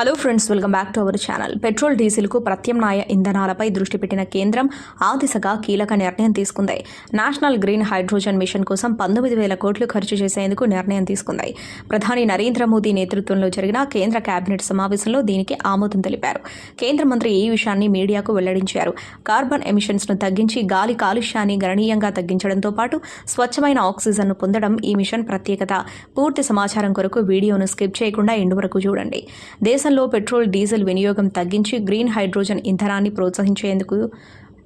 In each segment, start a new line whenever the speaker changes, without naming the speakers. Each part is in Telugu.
Hello friends welcome back to our channel. Petrol డీజిల్కు ప్రత్యామ్నాయ ఇంధనాలపై దృష్టి పెట్టిన కేంద్రం ఆ దిశగా కీలక నిర్ణయం తీసుకుంది. నేషనల్ గ్రీన్ హైడ్రోజన్ మిషన్ కోసం పంతొమ్మిది వేల కోట్లు ఖర్చు చేసేందుకు నిర్ణయం తీసుకుంది. ప్రధాని నరేంద్ర మోదీ నేతృత్వంలో జరిగిన కేంద్ర కేబినెట్ సమావేశంలో దీనికి ఆమోదం తెలిపారు. కేంద్ర మంత్రి ఈ విషయాన్ని మీడియాకు వెల్లడించారు. కార్బన్ ఎమిషన్స్ను తగ్గించి గాలి కాలుష్యాన్ని గణనీయంగా తగ్గించడంతో పాటు స్వచ్ఛమైన ఆక్సిజన్ను పొందడం ఈ మిషన్ ప్రత్యేకత. పూర్తి సమాచారం కొరకు వీడియోను స్కిప్ చేయకుండా ఎండు వరకు చూడండి. దేశం దేశంలో పెట్రోల్ డీజిల్ వినియోగం తగ్గించి గ్రీన్ హైడ్రోజన్ ఇంధనాన్ని ప్రోత్సహించేందుకు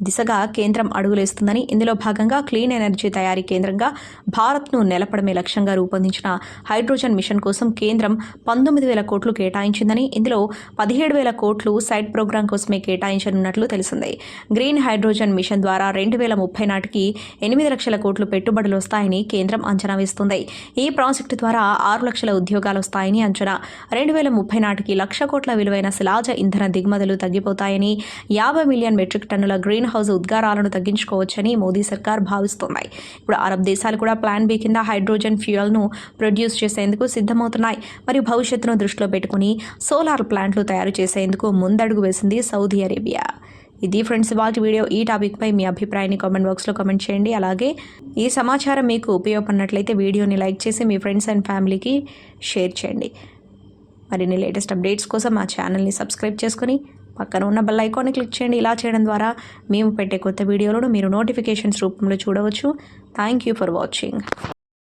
దిశగా కేంద్రం అడుగులేస్తుందని ఇందులో భాగంగా క్లీన్ ఎనర్జీ తయారీ కేంద్రంగా భారత్ను నిలపడమే లక్ష్యంగా రూపొందించిన హైడ్రోజన్ మిషన్ కోసం కేంద్రం పంతొమ్మిది వేల కోట్లు కేటాయించిందని ఇందులో పదిహేడు వేల కోట్లు సైడ్ ప్రోగ్రాం కోసమే కేటాయించనున్నట్లు తెలిసింది. గ్రీన్ హైడ్రోజన్ మిషన్ ద్వారా రెండు వేల ముప్పై నాటికి ఎనిమిది లక్షల కోట్లు పెట్టుబడులు వస్తాయని కేంద్రం అంచనా వేస్తుంది. ఈ ప్రాజెక్టు ద్వారా ఆరు లక్షల ఉద్యోగాలు వస్తాయని అంచనా. రెండు వేల ముప్పై నాటికి లక్ష కోట్ల విలువైన శిలాజ ఇంధన దిగుమతులు తగ్గిపోతాయని యాభై మిలియన్ మెట్రిక్ టన్నుల గ్రీన్ హౌస్ ఉద్గారాలను తగ్గించుకోవచ్చని మోదీ సర్కార్ భావిస్తోంది. ఇప్పుడు అరబ్ దేశాలు కూడా ప్లాన్ బి కింద హైడ్రోజన్ ఫ్యూయల్ను ప్రొడ్యూస్ చేసేందుకు సిద్ధమవుతున్నాయి. మరియు భవిష్యత్తును దృష్టిలో పెట్టుకుని సోలార్ ప్లాంట్లు తయారు చేసేందుకు ముందడుగు వేసింది సౌదీ అరేబియా. ఇది ఫ్రెండ్స్ వాటి వీడియో ఈ టాపిక్పై మీ అభిప్రాయాన్ని కామెంట్ బాక్స్లో కామెంట్ చేయండి. అలాగే ఈ సమాచారం మీకు ఉపయోగపడినట్లయితే వీడియోని లైక్ చేసి మీ ఫ్రెండ్స్ అండ్ ఫ్యామిలీకి షేర్ చేయండి. మరిన్ని లేటెస్ట్ అప్డేట్స్ కోసం మా ఛానల్ని సబ్స్క్రైబ్ చేసుకుని పక్కన ఉన్న బెల్ ఐకాన్ని క్లిక్ చేయండి. ఇలా చేయడం ద్వారా మేము పెట్టే కొత్త వీడియోలను మీరు నోటిఫికేషన్స్ రూపంలో చూడవచ్చు. Thank you for watching